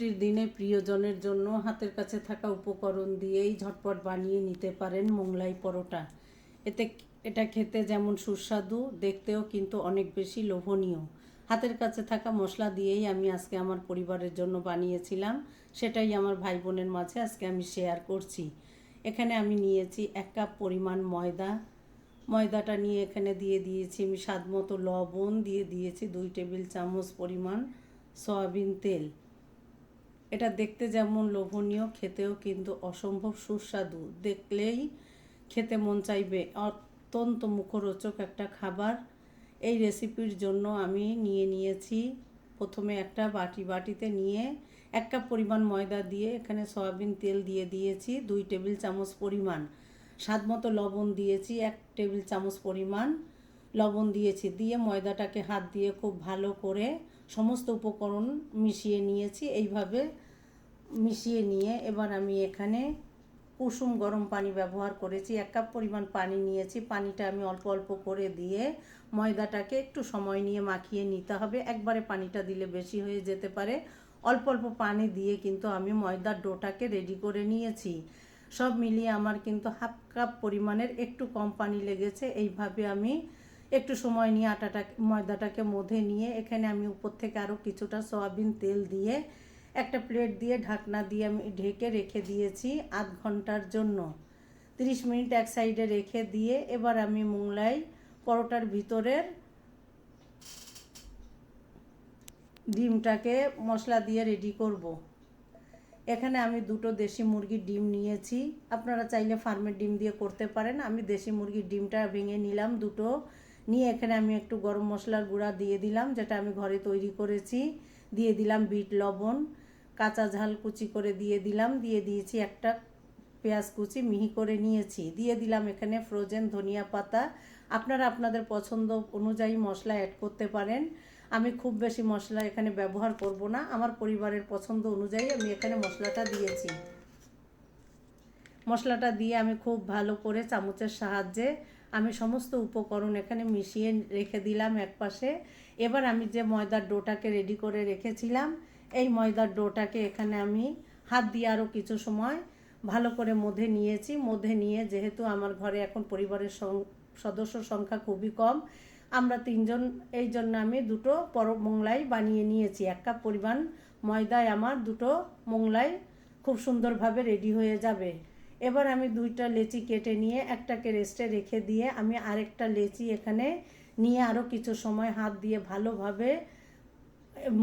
ছুটির দিনে প্রিয়জনের জন্য হাতের কাছে থাকা উপকরণ দিয়েই ঝটপট বানিয়ে নিতে পারেন মোংলাই পরোটা। এতে এটা খেতে যেমন সুস্বাদু, দেখতেও কিন্তু অনেক বেশি লোভনীয়। হাতের কাছে থাকা মশলা দিয়েই আমি আজকে আমার পরিবারের জন্য বানিয়েছিলাম। সেটাই আমার ভাই বোনের মাঝে আজকে আমি শেয়ার করছি। এখানে আমি নিয়েছি এক কাপ পরিমাণ ময়দা। ময়দাটা নিয়ে এখানে দিয়ে দিয়েছি আমি স্বাদ মতো লবণ, দিয়ে দিয়েছি দুই টেবিল চামচ পরিমাণ সয়াবিন তেল। এটা দেখতে যেমন লোভনীয়, খেতেও কিন্তু অসম্ভব সুস্বাদু। দেখলেই খেতে মন চাইবে। অত্যন্ত মুখরোচক একটা খাবার। এই রেসিপির জন্য আমি নিয়ে নিয়েছি। প্রথমে একটা বাটি বাটিতে নিয়ে এক কাপ পরিমাণ ময়দা দিয়ে এখানে সয়াবিন তেল দিয়ে দিয়েছি, দুই টেবিল চামচ পরিমাণ। স্বাদ মতো লবণ দিয়েছি, এক টেবিল চামচ পরিমাণ লবণ দিয়েছি। দিয়ে ময়দাটাকে হাত দিয়ে খুব ভালো করে সমস্ত উপকরণ মিশিয়ে নিয়েছি। এইভাবে মিশিয়ে নিয়ে এবার আমি এখানে কুসুম গরম পানি ব্যবহার করেছি। এক কাপ পরিমাণ পানি নিয়েছি। পানিটা আমি অল্প অল্প করে দিয়ে ময়দাটাকে একটু সময় নিয়ে মাখিয়ে নিতে হবে। একবারে পানিটা দিলে বেশি হয়ে যেতে পারে। অল্প অল্প পানি দিয়ে কিন্তু আমি ময়দার ডোটাকে রেডি করে নিয়েছি। সব মিলিয়ে আমার কিন্তু হাফ কাপ পরিমাণের একটু কম পানি লেগেছে। এইভাবে আমি একটু সময় নিয়ে আটাটা ময়দাটাকে মধে নিয়ে এখানে আমি উপর থেকে আরও কিছুটা সয়াবিন তেল দিয়ে একটা প্লেট দিয়ে ঢাকনা দিয়ে আমি ঢেকে রেখে দিয়েছি আধ ঘণ্টার জন্য। তিরিশ মিনিট এক সাইডে রেখে দিয়ে এবার আমি মোংলাই পরোটার ভিতরের ডিমটাকে মশলা দিয়ে রেডি করব। এখানে আমি দুটো দেশি মুরগির ডিম নিয়েছি। আপনারা চাইলে ফার্মের ডিম দিয়ে করতে পারেন। আমি দেশি মুরগির ডিমটা ভেঙে নিলাম দুটো। নিয়ে এখানে আমি একটু গরম মশলার গুঁড়া দিয়ে দিলাম, যেটা আমি ঘরে তৈরি করেছি। দিয়ে দিলাম বিট, লবণ। কাঁচা ঝাল কুচি করে দিয়ে দিলাম। দিয়ে দিয়েছি একটা পেঁয়াজ কুচি, মিহি করে নিয়েছি। দিয়ে দিলাম এখানে ফ্রোজেন ধনিয়া পাতা। আপনারা আপনাদের পছন্দ অনুযায়ী মশলা অ্যাড করতে পারেন। আমি খুব বেশি মশলা এখানে ব্যবহার করব না। আমার পরিবারের পছন্দ অনুযায়ী আমি এখানে মশলাটা দিয়েছি। মশলাটা দিয়ে আমি খুব ভালো করে চামচের সাহায্যে আমি সমস্ত উপকরণ এখানে মিশিয়ে রেখে দিলাম একপাশে। এবার আমি যে ময়দার ডোটাকে রেডি করে রেখেছিলাম এই ময়দার ডোটাকে এখানে আমি হাত দিয়ে আরও কিছু সময় ভালো করে মধ্যে নিয়েছি। মধ্যে নিয়ে যেহেতু আমার ঘরে এখন পরিবারের সদস্য সংখ্যা খুবই কম, আমরা তিনজন, এই জন্য আমি দুটো পর মোংলাই বানিয়ে নিয়েছি। এক কাপ পরিমাণ ময়দায় আমার দুটো মোংলাই খুব সুন্দরভাবে রেডি হয়ে যাবে। এবার আমি দুইটা লেচি কেটে নিয়ে একটাকে রেস্টে রেখে দিয়ে আমি আরেকটা লেচি এখানে নিয়ে আরও কিছু সময় হাত দিয়ে ভালোভাবে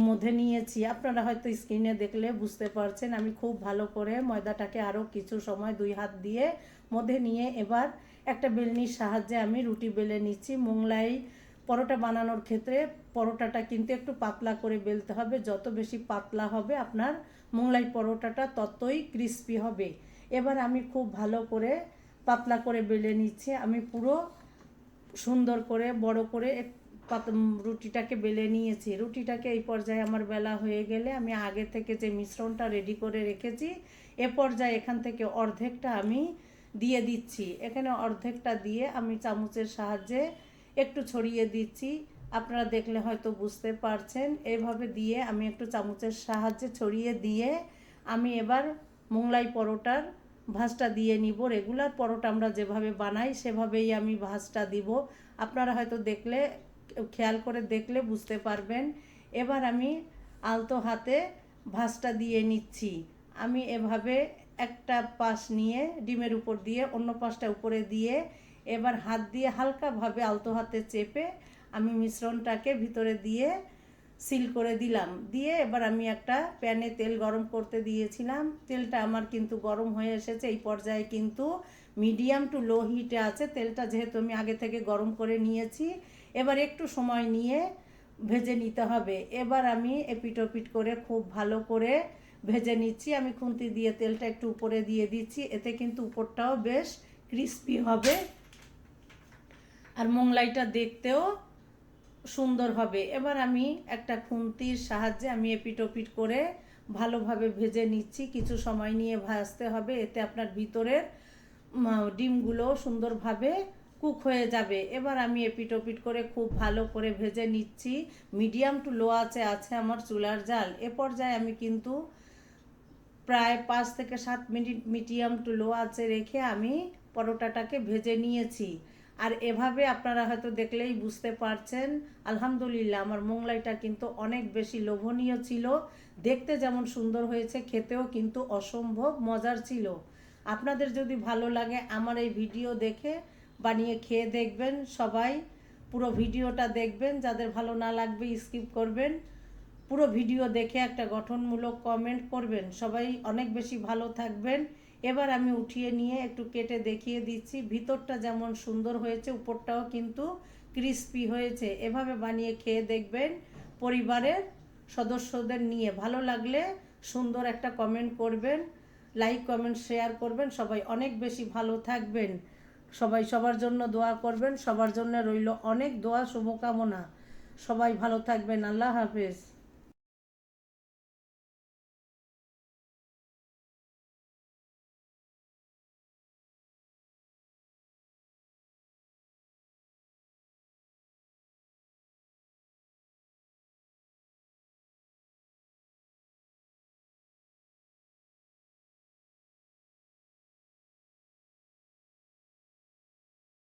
মধ্যে নিয়েছি। আপনারা হয়তো স্ক্রিনে দেখলে বুঝতে পারছেন, আমি খুব ভালো করে ময়দাটাকে আরও কিছু সময় দুই হাত দিয়ে মধ্যে নিয়ে এবার একটা বেলনির সাহায্যে আমি রুটি বেলে নিচ্ছি। মোংলাই পরোটা বানানোর ক্ষেত্রে পরোটাটা কিন্তু একটু পাতলা করে বেলতে হবে। যত বেশি পাতলা হবে আপনার মোংলাই পরোটাটা ততই ক্রিস্পি হবে। এবার আমি খুব ভালো করে পাতলা করে বেলে নিচ্ছি। আমি পুরো সুন্দর করে, বড় করে রুটিটাকে বেলে নিয়েছি। রুটিটাকে এই পর্যায়ে আমার বেলা হয়ে গেলে আমি আগে থেকে যে মিশ্রণটা রেডি করে রেখেছি, এ পর্যায়ে এখান থেকে অর্ধেকটা আমি দিয়ে দিচ্ছি। এখানে অর্ধেকটা দিয়ে আমি চামচের সাহায্যে একটু ছড়িয়ে দিচ্ছি। আপনারা দেখলে হয়তো বুঝতে পারছেন, এভাবে দিয়ে আমি একটু চামচের সাহায্যে ছড়িয়ে দিয়ে আমি এবার মোংলাই পরোটার ভাজটা দিয়ে নিব। রেগুলার পরোটা আমরা যেভাবে বানাই, সেভাবেই আমি ভাজটা দিব। আপনারা হয়তো দেখলে খেয়াল করে দেখলে বুঝতে পারবেন। এবার আমি আলতো হাতে ভাজটা দিয়ে নিচ্ছি। আমি এভাবে একটা পাশ নিয়ে ডিমের উপর দিয়ে অন্য পাশটা উপরে দিয়ে এবার হাত দিয়ে হালকাভাবে আলতো হাতে চেপে আমি মিশ্রণটাকে ভিতরে দিয়ে সিল করে দিলাম। দিয়ে এবার আমি একটা প্যানে তেল গরম করতে দিয়েছিলাম। তেলটা আমার কিন্তু গরম হয়ে এসেছে, এই পর্যায়ে কিন্তু মিডিয়াম টু লো হিটে আছে, তেলটা যেহেতু আমি আগে থেকে গরম করে নিয়েছি, এবার একটু সময় নিয়ে ভেজে নিতে হবে। এবার আমি এপিটোপিট করে খুব ভালো করে ভেজে নিচ্ছি। আমি খুন্তি দিয়ে তেলটা একটু উপরে দিয়ে দিচ্ছি, এতে কিন্তু উপরটাও বেশ ক্রিস্পি হবে আর মোংলাইটা দেখতেও সুন্দর হবে। এবার আমি একটা খুন্তির সাহায্যে আমি এপিটোপিট করে ভালোভাবে ভেজে নিচ্ছি। কিছু সময় নিয়ে ভাজতে হবে, এতে আপনার ভিতরের ডিমগুলো সুন্দরভাবে কুক হয়ে যাবে। এবার আমি এপিটোপিট করে খুব ভালো করে ভেজে নিচ্ছি। মিডিয়াম টু লো আছে আছে আমার চুলার জাল। এ পর্যায়ে আমি কিন্তু প্রায় পাঁচ থেকে সাত মিনিট মিডিয়াম টু লো আছে রেখে আমি পরোটাটাকে ভেজে নিয়েছি। আর এভাবে আপনারা হয়তো দেখলেই বুঝতে পারছেন, আলহামদুলিল্লাহ আমার মোংলাইটা কিন্তু অনেক বেশি লোভনীয় ছিল। দেখতে যেমন সুন্দর হয়েছে, খেতেও কিন্তু অসম্ভব মজার ছিল। আপনাদের যদি ভালো লাগে আমার এই ভিডিও দেখে বানিয়ে খেয়ে দেখবেন সবাই। পুরো ভিডিওটা দেখবেন, যাদের ভালো না লাগবে স্কিপ করবেন। পুরো ভিডিও দেখে একটা গঠনমূলক কমেন্ট করবেন। সবাই অনেক বেশি ভালো থাকবেন। এবার আমি উঠিয়ে নিয়ে একটু কেটে দেখিয়ে দিচ্ছি। ভিতরটা যেমন সুন্দর হয়েছে, উপরটাও কিন্তু ক্রিস্পি হয়েছে। এভাবে বানিয়ে খেয়ে দেখবেন পরিবারের সদস্যদের নিয়ে। ভালো লাগলে সুন্দর একটা কমেন্ট করবেন। লাইক কমেন্ট শেয়ার করবেন। সবাই অনেক বেশি ভালো থাকবেন। সবাই সবার জন্য দোয়া করবেন। সবার জন্য রইল অনেক দোয়া, শুভকামনা। সবাই ভালো থাকবেন। আল্লাহ হাফেজ।